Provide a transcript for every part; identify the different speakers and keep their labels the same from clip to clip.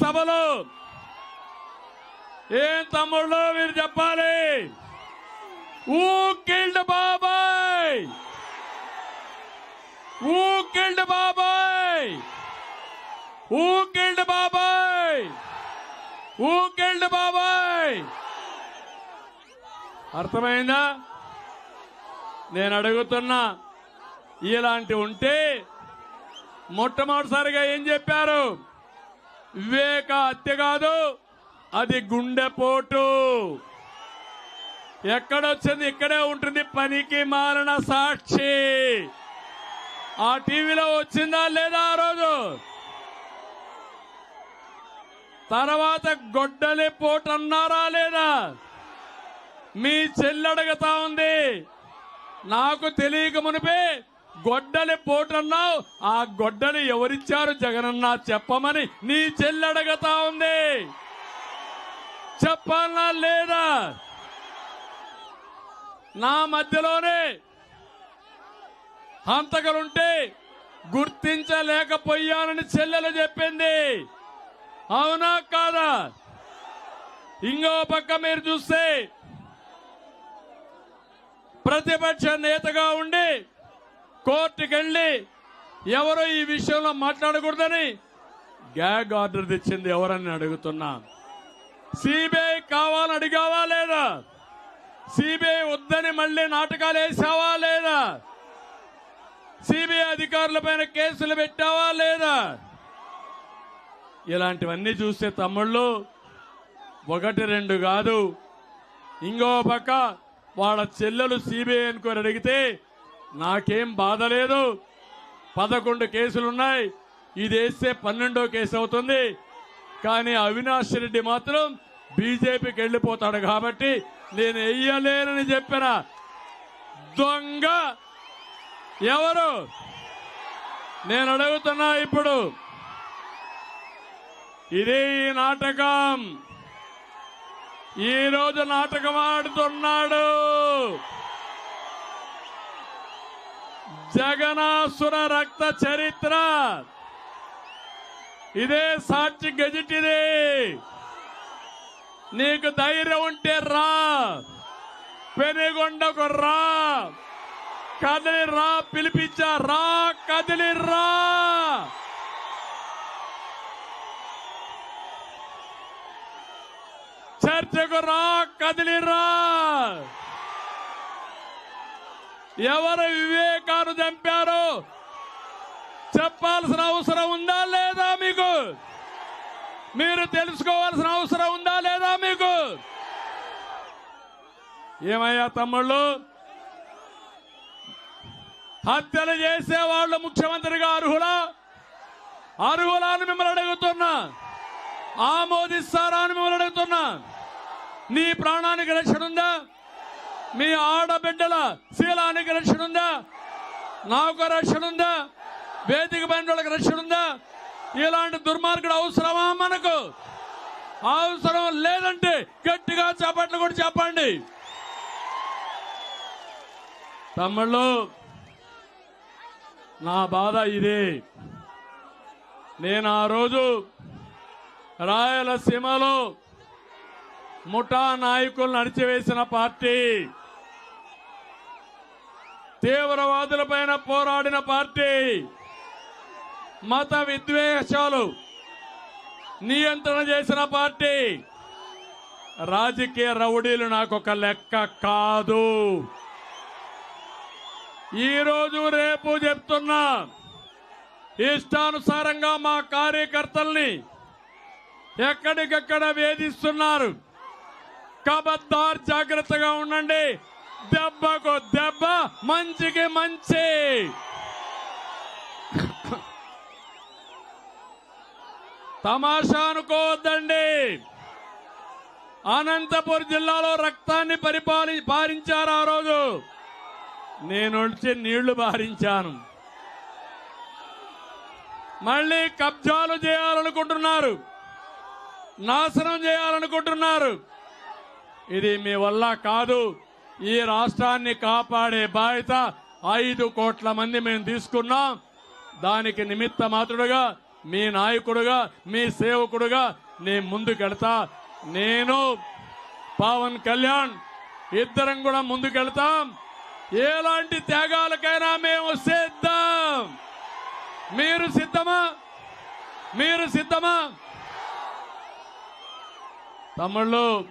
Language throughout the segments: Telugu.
Speaker 1: సభలో ఏం తమ్ముళ్ళు మీరు చెప్పాలి? ఊ కిల్డ్ బాబాయ్! ఊ కిల్డ్ బాబాయ్! ఊ కిల్డ్ బాబాయ్! ఊ కిల్డ్ బాబాయ్! అర్థమైందా? నేను అడుగుతున్నా ఇలాంటి ఉంటే మొట్టమొదటిసారిగా ఏం చెప్పారు? వివేక హత్య కాదు అది గుండెపోటు ఎక్కడొచ్చింది? ఇక్కడే ఉంటుంది పనికి మారిన సాక్షి. ఆ టీవీలో వచ్చిందా లేదా ఆ రోజు? తర్వాత గొడ్డలి పోటు అన్నారా లేదా? మీ చెల్లడుగుతా ఉంది. నాకు తెలియక మునిపే గొడ్డలి పోటన్నావు. ఆ గొడ్డలి ఎవరిచ్చారు జగనన్న? చెప్పమని నీ చెల్లడగతా ఉంది. చెప్పాలా లేదా? నా మధ్యలోనే హంతకులుంటే గుర్తించలేకపోయానని చెల్లెలు చెప్పింది. అవునా కాదా? ఇంకో పక్క మీరు చూస్తే ప్రతిపక్ష నేతగా ఉండి కోర్టుకెళ్ళి ఎవరు ఈ విషయంలో మాట్లాడకూడదని గ్యాగ్ ఆర్డర్ తెచ్చింది ఎవరని అడుగుతున్నా. సిబిఐ కావాలని అడిగావా లేదా? సిబిఐ వద్దని మళ్ళీ నాటకాలు వేసావా లేదా? సిబిఐ అధికారుల పైన కేసులు పెట్టావా లేదా? ఇలాంటివన్నీ చూస్తే తమ్ముళ్ళు ఒకటి రెండు కాదు. ఇంకో పక్క వాళ్ళ చెల్లెలు సిబిఐ అనుకొని అడిగితే నాకేం బాధ లేదు. పదకొండు కేసులున్నాయి. ఇది వేస్తే పన్నెండో కేసు అవుతుంది. కానీ అవినాష్ రెడ్డి మాత్రం బీజేపీకి వెళ్ళిపోతాడు కాబట్టి నేను వెయ్యలేనని చెప్పిన దొంగ ఎవరు? నేను అడుగుతున్నా ఇప్పుడు. ఇదే ఈ నాటకం. ఈరోజు నాటకం ఆడుతున్నాడు. జగనాసుర రక్త చరిత్ర. ఇదే సాక్షి గెజిట్ ఇది నీకు ధైర్యం ఉంటే రా. పెనుగొండకు రా. కదిలి రా పిలిపించా రా కదిలి రా. చర్చకు రా కదిలి రా. ఎవరు వివేకాను చంపారు? చెప్పాల్సిన అవసరం ఉందా లేదా మీకు? మీరు తెలుసుకోవాల్సిన అవసరం ఉందా లేదా మీకు? ఏమయ్యా తమ్ముళ్ళు? హత్యలు చేసే వాళ్ళు ముఖ్యమంత్రిగా అర్హులా? అర్హులా అని మిమ్మల్ని అడుగుతున్నా. ఆమోదిస్తారా అని మిమ్మల్ని అడుగుతున్నా. నీ ప్రాణానికి రక్షణ ఉందా? మీ ఆడబిడ్డల శీలానికి రక్షణ ఉందా? నాకు రక్షణ ఉందా? వేదిక పైన రక్షణ ఉందా? ఇలాంటి దుర్మార్గుడు అవసరమా మనకు? అవసరం లేదంటే గట్టిగా చెప్పట్లు కూడా చెప్పండి తమ్ముళ్ళు నా బాధ ఇదే. నేను ఆ రోజు రాయలసీమలో ముఠా నాయకులను అణిచివేసిన పార్టీ తీవ్రవాదులపైన పోరాడిన పార్టీ. మత విద్వేషాలు నియంత్రణ చేసిన పార్టీ. రాజకీయ రౌడీలు నాకు ఒక లెక్క కాదు. ఈరోజు రేపు చెప్తున్నా ఇష్టానుసారంగా మా కార్యకర్తల్ని ఎక్కడికక్కడ వేధిస్తున్నారు. కబద్దార్ జాగ్రత్తగా ఉండండి. దెబ్బకు దెబ్బ మంచికి మంచి. తమాషా అనుకోవద్దండి. అనంతపురం జిల్లాలో రక్తాన్ని పరిపాలి పారించారు ఆ రోజు. నేను వచ్చి నీళ్ళు బారించాను మళ్ళీ కబ్జాలు చేయాలనుకుంటున్నారు. నాశనం చేయాలనుకుంటున్నారు. ఇది మీ వల్ల కాదు. ఈ రాష్ట్రాన్ని కాపాడే బాధ్యత ఐదు కోట్ల మంది మేము తీసుకున్నాం. దానికి నిమిత్త మాత్రుడుగా మీ నాయకుడుగా మీ సేవకుడుగా నేను ముందుకెళ్తా. నేను పవన్ కళ్యాణ్ ఇద్దరం కూడా ముందుకెళ్తాం. ఎలాంటి త్యాగాలకైనా మేము సిద్ధం. మీరు సిద్ధమా? మీరు సిద్ధమా? తమ్ముళ్ళు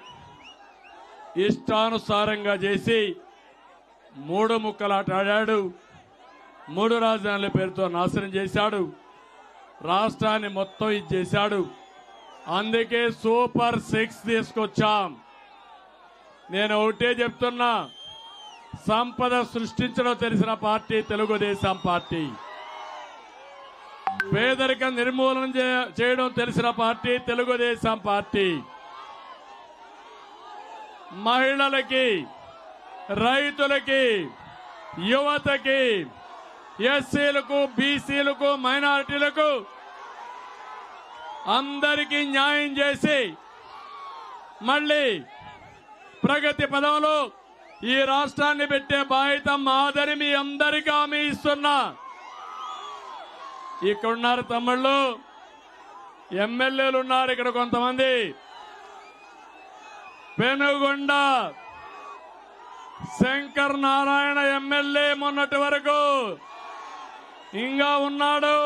Speaker 1: ఇష్టానుసారంగా చేసి మూడు ముక్కలాట ఆడాడు మూడు రాజధానుల పేరుతో నాశనం చేశాడు. రాష్ట్రాన్ని మొత్తం ఇది చేశాడు. అందుకే సూపర్ సిక్స్ తీసుకొచ్చాం. నేను ఒకటే చెప్తున్నా సంపద సృష్టించడం తెలిసిన పార్టీ తెలుగుదేశం పార్టీ. పేదరికం నిర్మూలన చేయడం తెలిసిన పార్టీ తెలుగుదేశం పార్టీ. మహిళలకి రైతులకి యువతకి ఎస్సీలకు బీసీలకు మైనారిటీలకు అందరికీ న్యాయం చేసి మళ్ళీ ప్రగతి పదంలో ఈ రాష్ట్రాన్ని పెట్టే బాధ్యత మాదిరి మీ అందరికీ హామీ ఇస్తున్నా. ఇక్కడ ఉన్నారు తమ్ముళ్ళు ఎమ్మెల్యేలు ఉన్నారు ఇక్కడ కొంతమంది. పెనుగొండ శంకర్ నారాయణ ఎమ్మెల్యే మొన్నటి వరకు ఇంకా ఉన్నాడు.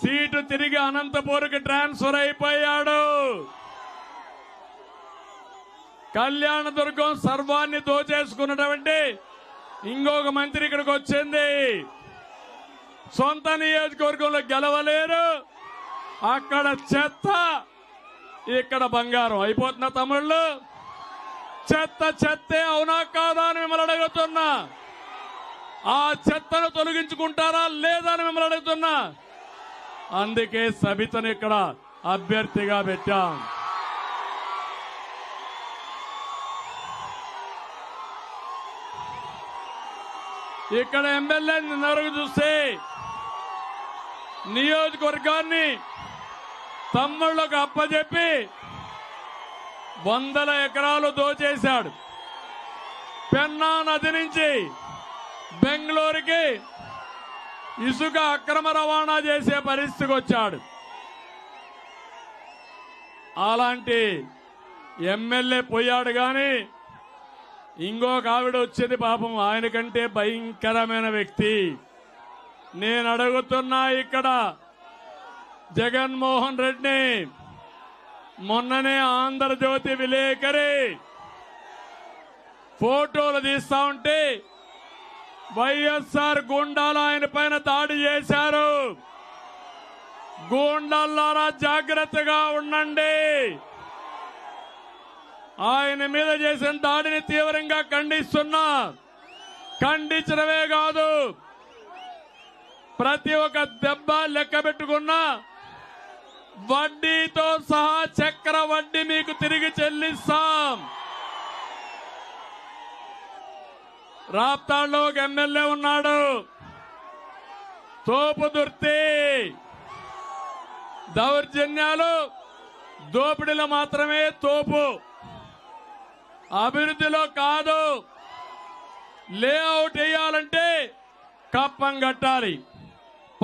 Speaker 1: సీటు తిరిగి అనంతపూర్కి ట్రాన్స్ఫర్ అయిపోయాడు. కళ్యాణదుర్గం సర్వాన్ని దోచేసుకున్నటువంటి ఇంకొక మంత్రి ఇక్కడికి వచ్చింది. సొంత నియోజకవర్గంలో గెలవలేరు. అక్కడ చెత్త ఇక్కడ బంగారం అయిపోతున్న తమిళ్ళు చెత్త చెత్తే అవునా కాదా అని మిమ్మల్ని అడుగుతున్నా. ఆ చెత్తను తొలగించుకుంటారా లేదా అని మిమ్మల్ని అడుగుతున్నా. అందుకే సబితను ఇక్కడ అభ్యర్థిగా పెట్టాం. ఇక్కడ ఎమ్మెల్యే నిన్నవరకు చూస్తే నియోజకవర్గాన్ని తమ్ముళ్ళకు అప్పచెప్పి వందల ఎకరాలు దోచేశాడు. పెన్నా నది నుంచి బెంగళూరుకి ఇసుక అక్రమ రవాణా చేసే పరిస్థితికి వచ్చాడు. అలాంటి ఎమ్మెల్యే పోయాడు కానీ ఇంకొక ఆవిడ వచ్చేది పాపం ఆయన కంటే భయంకరమైన వ్యక్తి. నేను అడుగుతున్నా ఇక్కడ జగన్మోహన్ రెడ్డిని మొన్ననే ఆంధ్రజ్యోతి విలేకరి ఫోటోలు తీస్తా ఉంటే వైఎస్ఆర్ గుండాలు ఆయన పైన దాడి చేశారు. గూండాలారా జాగ్రత్తగా ఉండండి. ఆయన మీద చేసిన దాడిని తీవ్రంగా ఖండిస్తున్నా. ఖండించడమే కాదు ప్రతి ఒక్క దెబ్బ లెక్క పెట్టుకున్నా వడ్డీతో సహా చక్ర వడ్డీ మీకు తిరిగి చెల్లిస్తాం. రాప్తాడులో ఒక ఎమ్మెల్యే ఉన్నాడు. తోపు దుర్తి. దౌర్జన్యాలు. దోపిడీలో మాత్రమే తోపు. అభివృద్ధిలో కాదు. లేఅవుట్ వేయాలంటే కప్పం కట్టాలి.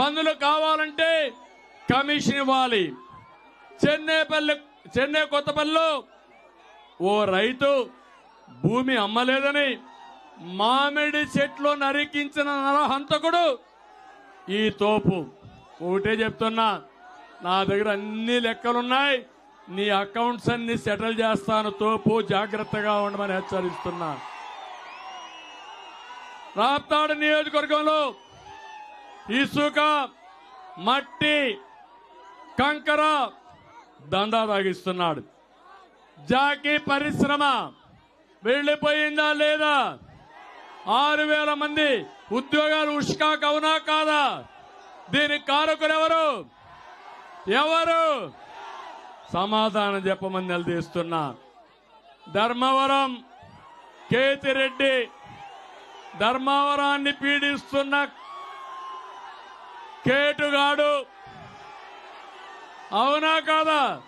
Speaker 1: పన్నులు కావాలంటే కమిషన్ ఇవ్వాలి. చెన్నైపల్లి చెన్నై కొత్తపల్లిలో ఓ రైతు భూమి అమ్మలేదని మామిడి చెట్లు నరికించిన నరహంతకుడు ఈ తోపు. ఒకటే చెప్తున్నా నా దగ్గర అన్ని లెక్కలున్నాయి. నీ అకౌంట్స్ అన్ని సెటిల్ చేస్తాను తోపు జాగ్రత్తగా ఉండమని హెచ్చరిస్తున్నా. రాప్తాడు నియోజకవర్గంలో ఇసుక మట్టి కంకర దందా తాగిస్తున్నాడు. జాకీ పరిశ్రమ వెళ్ళిపోయిందా లేదా? ఆరు వేల మంది ఉద్యోగాలు ఉష్కాకు అవునా కాదా? దీనికి కారకులు ఎవరు? ఎవరు? సమాధానం చెప్పమని నిలదీస్తున్నా. ధర్మవరం కేతిరెడ్డి ధర్మవరాన్ని పీడిస్తున్న కేటుగాడు అవునా కాదా?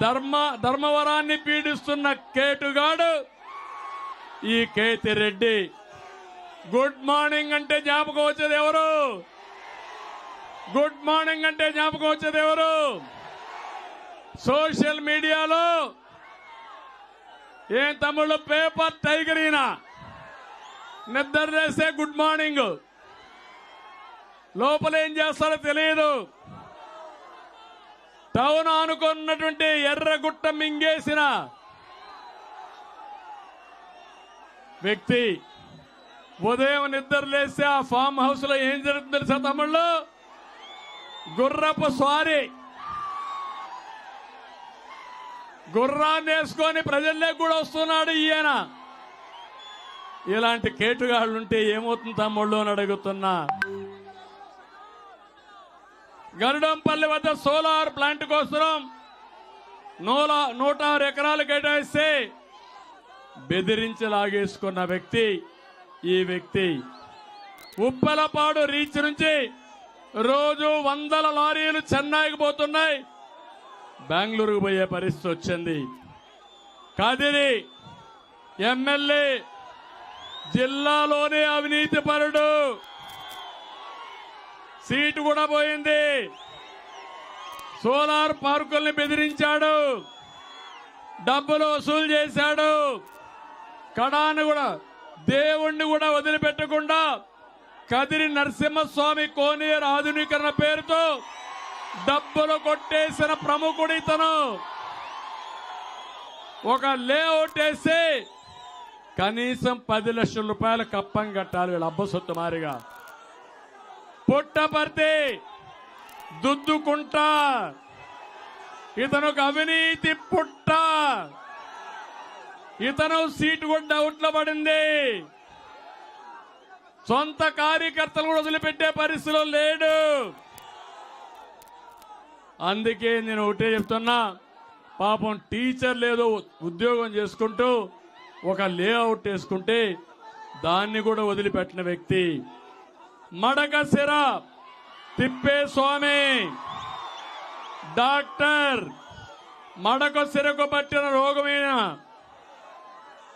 Speaker 1: ధర్మ ధర్మవరాన్ని పీడిస్తున్న కేటుగాడు ఈ కేతిరెడ్డి. గుడ్ మార్నింగ్ అంటే జ్ఞాపకం వచ్చేది ఎవరు? గుడ్ మార్నింగ్ అంటే జ్ఞాపకం వచ్చేది ఎవరు? సోషల్ మీడియాలో ఏం తమ్ముళ్ళు పేపర్ టైగర్ ఈయన? నిద్ర చేస్తే గుడ్ మార్నింగ్ లోపల ఏం చేస్తారో తెలియదు. టౌన్ అనుకున్నటువంటి ఎర్రగుట్ట మింగేసిన వ్యక్తి ఉదయం నిద్ర లేస్తే ఆ ఫామ్ హౌస్లో ఏం జరుగుతుంది తెలుసా తమ్ముళ్ళు? గుర్రపు స్వారీ. గుర్రాన్ని వేసుకొని ప్రజల్లో కూడా వస్తున్నాడు ఈయన. ఇలాంటి కేటుగాళ్ళు ఉంటే ఏమవుతుంది తమ్ముళ్ళు అని అడుగుతున్నా. గరుడంపల్లి వద్ద సోలార్ ప్లాంట్ కోసం నూల నూట ఆరు ఎకరాలు కేటాయిస్తే బెదిరించి లాగేసుకున్న వ్యక్తి ఈ వ్యక్తి. ఉప్పలపాడు రీచ్ నుంచి రోజు వందల లారీలు చెన్నైకి పోతున్నాయి. బెంగళూరుకు పోయే పరిస్థితి వచ్చింది. కదిరి ఎమ్మెల్యే జిల్లాలోనే అవినీతి పరుడు. సీటు కూడా పోయింది. సోలార్ పార్కుల్ని బెదిరించాడు. డబ్బులు వసూలు చేశాడు. కడాను కూడా దేవుణ్ణి కూడా వదిలిపెట్టకుండా కదిరి నరసింహస్వామి కోనేరు ఆధునీకరణ పేరుతో డబ్బులు కొట్టేసిన ప్రముఖుడు ఇతను. ఒక లేఅవుట్ వేసి కనీసం పది లక్షల రూపాయల కప్పం కట్టాలి వీళ్ళ అబ్బ సొత్తు మారిగా. పుట్టపర్తి దుద్దుకుంట. ఇతను ఒక అవినీతి పుట్ట. ఇతను సీటు కూడా డౌట్లో పడింది. సొంత కార్యకర్తలు కూడా వదిలిపెట్టే పరిస్థితిలో లేడు. అందుకే నేను ఒకటే చెప్తున్నా పాపం టీచర్ లేదో ఉద్యోగం చేసుకుంటూ ఒక లేఅవుట్ వేసుకుంటే దాన్ని కూడా వదిలిపెట్టిన వ్యక్తి మడక సిర. తిప్పే స్వామి. డాక్టర్ మడక సిరకు పట్టిన రోగమైన.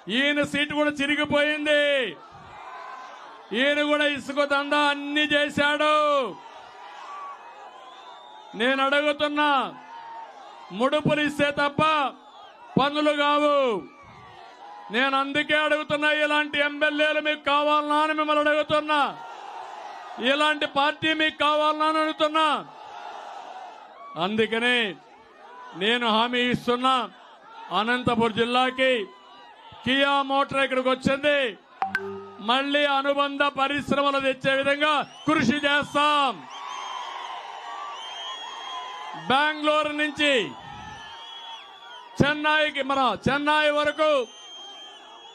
Speaker 1: ఈయన సీటు కూడా చిరిగిపోయింది. ఈయన కూడా ఇసుక దందా అన్ని చేశాడు. నేను అడుగుతున్నా ముడుపులు ఇస్తే తప్ప పనులు కావు. నేను అందుకే అడుగుతున్నా ఇలాంటి ఎమ్మెల్యేలు మీకు కావాలనా అని మిమ్మల్ని అడుగుతున్నా. ఇలాంటి పార్టీ మీకు కావాలని అడుగుతున్నా. అందుకనే నేను హామీ ఇస్తున్నా అనంతపురం జిల్లాకి. కియా మోటార్ ఇక్కడికి వచ్చింది. మళ్ళీ అనుబంధ పరిశ్రమలు తెచ్చే విధంగా కృషి చేస్తాం. బెంగళూరు నుంచి చెన్నైకి మన చెన్నై వరకు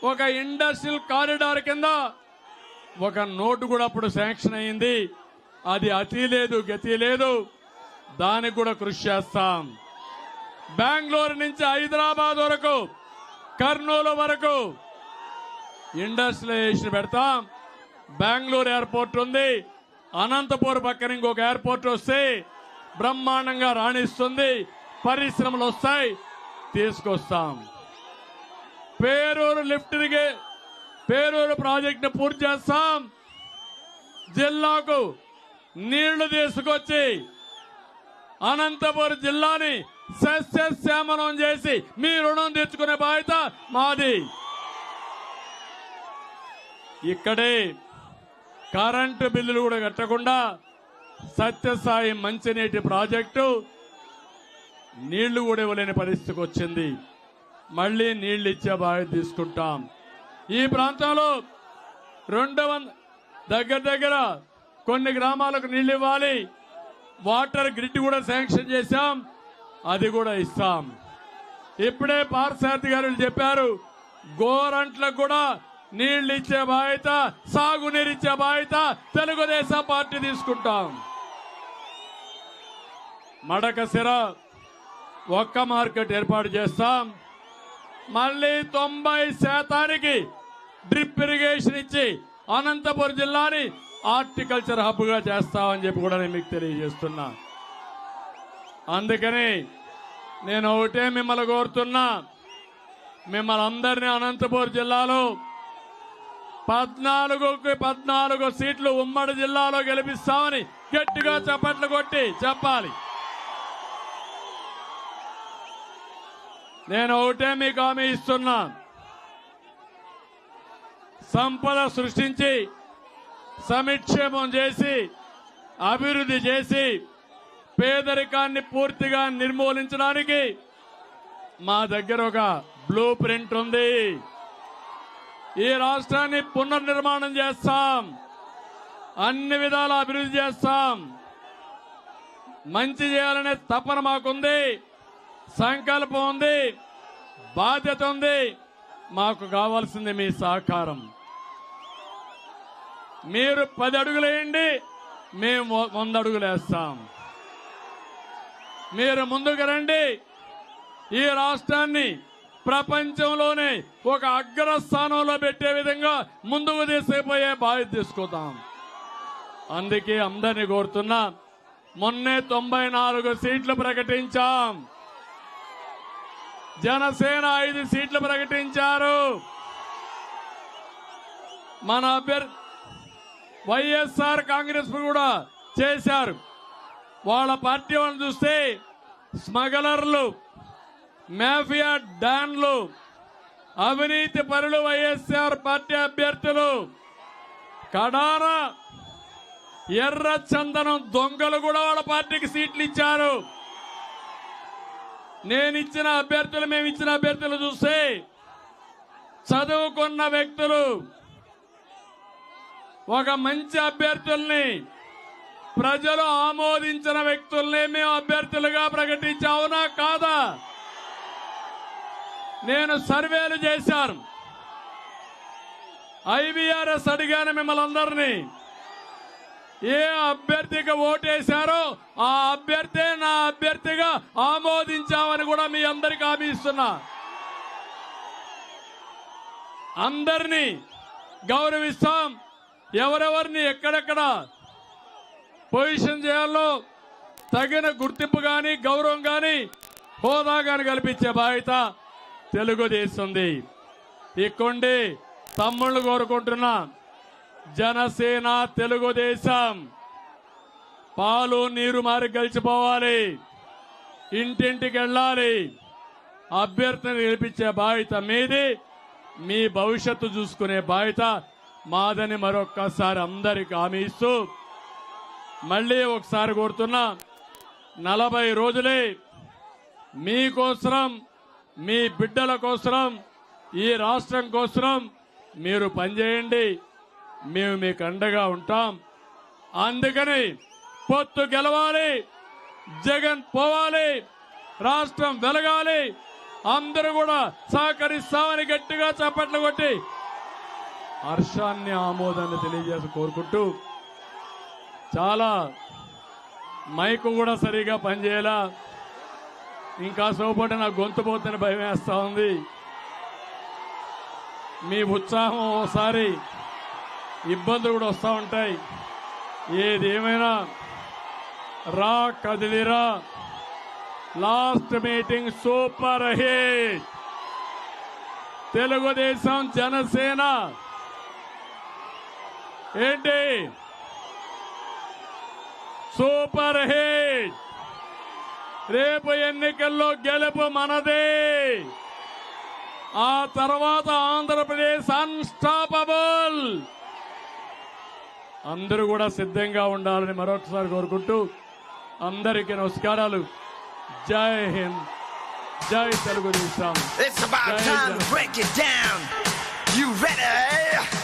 Speaker 1: ఒక ఇండస్ట్రియల్ కారిడార్ కింద ఒక నోటు కూడా అప్పుడు శాంక్షన్ అయింది. అది అతి లేదు గతి లేదు. దానికి కూడా కృషి చేస్తాం. బెంగళూరు నుంచి హైదరాబాద్ వరకు కర్నూలు వరకు ఇండస్ట్రియలైజేషన్ పెడతాం. బెంగళూరు ఎయిర్పోర్ట్ ఉంది. అనంతపూర్ పక్కన ఇంకొక ఎయిర్పోర్ట్ వస్తే బ్రహ్మాండంగా రాణిస్తుంది. పరిశ్రమలు వస్తాయి తీసుకొస్తాం. పేరూరు లిఫ్ట్ ఇరిగే పేరూరు ప్రాజెక్టును పూర్తి చేస్తాం. జిల్లాకు నీళ్ళు తీసుకొచ్చి అనంతపురం జిల్లాని సస్యశ్యామలం చేసి మీ రుణం తెచ్చుకునే బాధ్యత మాది. ఇక్కడే కరెంటు బిల్లులు కూడా కట్టకుండా సత్యసాయి మంచినీటి ప్రాజెక్టు నీళ్ళు కూడా ఇవ్వలేని పరిస్థితికి వచ్చింది. మళ్ళీ నీళ్ళు ఇచ్చే బాధ్యత తీసుకుంటాం. ఈ ప్రాంతంలో రెండు వంద దగ్గర దగ్గర కొన్ని గ్రామాలకు నీళ్ళు ఇవ్వాలి. వాటర్ గ్రిడ్ కూడా శాంక్షన్ చేశాం. అది కూడా ఇస్తాం. ఇప్పుడే పార్సారథి గారు చెప్పారు గోరంట్లకు కూడా నీళ్ళు ఇచ్చే బాధ్యత సాగునీరు ఇచ్చే బాధ్యత తెలుగుదేశం పార్టీ తీసుకుంటాం. మడకసిర ఒక్క మార్కెట్ ఏర్పాటు చేస్తాం. మళ్ళీ తొంభై శాతానికి డ్రిప్ ఇరిగేషన్ ఇచ్చి అనంతపురం జిల్లాని హార్టికల్చర్ హబ్గా చేస్తామని చెప్పి కూడా నేను మీకు తెలియజేస్తున్నా. అందుకని నేను ఒకటే మిమ్మల్ని కోరుతున్నా. మిమ్మల్ని అందరినీ అనంతపురం జిల్లాలో పద్నాలుగుకి పద్నాలుగు సీట్లు ఉమ్మడి జిల్లాలో గెలిపిస్తామని గట్టిగా చప్పట్లు కొట్టి చెప్పాలి. నేను ఒకటే మీకు హామీ ఇస్తున్నా. సంపద సృష్టించి సమిక్షేమం చేసి అభివృద్ధి చేసి పేదరికాన్ని పూర్తిగా నిర్మూలించడానికి మా దగ్గర ఒక బ్లూ ప్రింట్ ఉంది. ఈ రాష్ట్రాన్ని పునర్నిర్మాణం చేస్తాం. అన్ని విధాల అభివృద్ధి చేస్తాం. మంచి చేయాలనే తపన మాకుంది. సంకల్పం ఉంది. బాధ్యత ఉంది. మాకు కావాల్సింది మీ సహకారం. మీరు పది అడుగులు వేయండి మేము వంద అడుగులేస్తాం మీరు ముందుకు రండి. ఈ రాష్ట్రాన్ని ప్రపంచంలోనే ఒక అగ్రస్థానంలో పెట్టే విధంగా ముందుకు తీసుకుపోయే బాధ్యత తీసుకుందాం అందుకే అందరినీ కోరుతున్నా మొన్నే తొంభై నాలుగు సీట్లు ప్రకటించాం. జనసేన ఐదు సీట్లు ప్రకటించారు. మన అభ్యర్థి వైఎస్ఆర్ కాంగ్రెస్ కూడా చేశారు. వాళ్ళ పార్టీ వాళ్ళని చూస్తే స్మగలర్లు మాఫియా డాన్లు అవినీతి పరులు వైఎస్ఆర్ పార్టీ అభ్యర్థులు కడాన ఎర్ర చందనం దొంగలు కూడా వాళ్ళ పార్టీకి సీట్లు ఇచ్చారు. నేను ఇచ్చిన అభ్యర్థులు మేము ఇచ్చిన అభ్యర్థులు చూస్తే చదువుకున్న వ్యక్తులు ఒక మంచి అభ్యర్థుల్ని ప్రజలు ఆమోదించిన వ్యక్తుల్ని మేము అభ్యర్థులుగా ప్రకటించావునా కాదా? నేను సర్వేలు చేశాను. ఐవీఆర్ఎస్ అడిగాను మిమ్మల్ని అందరినీ. ఏ అభ్యర్థికి ఓటేశారో ఆ అభ్యర్థి నా అభ్యర్థిగా ఆమోదించామని కూడా మీ అందరికి హామీ ఇస్తున్నా. అందరినీ గౌరవిస్తాం. ఎవరెవరిని ఎక్కడెక్కడ పొజిషన్ చేయాలో తగిన గుర్తింపు కానీ గౌరవం కానీ హోదా కానీ కల్పించే బాధ్యత తెలుగుదేశంది. ఇక్కండి తమ్ముళ్ళు కోరుకుంటున్నా జనసేన తెలుగుదేశం. పాలు నీరు మారి గెలిచిపోవాలి ఇంటింటికి వెళ్ళాలి. అభ్యర్థిని గెలిపించే బాధ్యత మీది. మీ భవిష్యత్తు చూసుకునే బాధ్యత మాదని మరొక్కసారి అందరికి హామీ ఇస్తూ మళ్ళీ ఒకసారి కోరుతున్నా నలభై రోజులే మీకోసరం మీ బిడ్డల కోసరం ఈ రాష్ట్రం కోసరం మీరు పనిచేయండి మేము మీకు అండగా ఉంటాం. అందుకని పొత్తు గెలవాలి జగన్ పోవాలి రాష్ట్రం వెలగాలి అందరూ కూడా సహకరిస్తామని గట్టిగా చప్పట్లు కొట్టి హర్షాన్ని ఆమోదాన్ని తెలియజేసి కోరుకుంటూ చాలా మైకు కూడా సరిగా పనిచేయాలా. ఇంకా సోపటి నా గొంతు పోతని భయం వేస్తా ఉంది. మీ ఉత్సాహం ఒకసారి ఇబ్బందులు కూడా వస్తూ ఉంటాయి. ఏదేమైనా రా కదిలిరా. Last meeting super hit. Telugu Desam Janasena ఏంటి సూపర్ హిట్ రేపు ఎన్నికల్లో గెలుపు మనదే ఆ తర్వాత ఆంధ్రప్రదేశ్ అన్స్టాపబుల్ అందరూ కూడా సిద్ధంగా ఉండాలని మరొకసారి కోరుకుంటూ అందరికీ నమస్కారాలు జై హింద్ జై Telugu Desam
Speaker 2: It's about
Speaker 1: Jai
Speaker 2: time to
Speaker 1: Jai.
Speaker 2: break it down. You ready?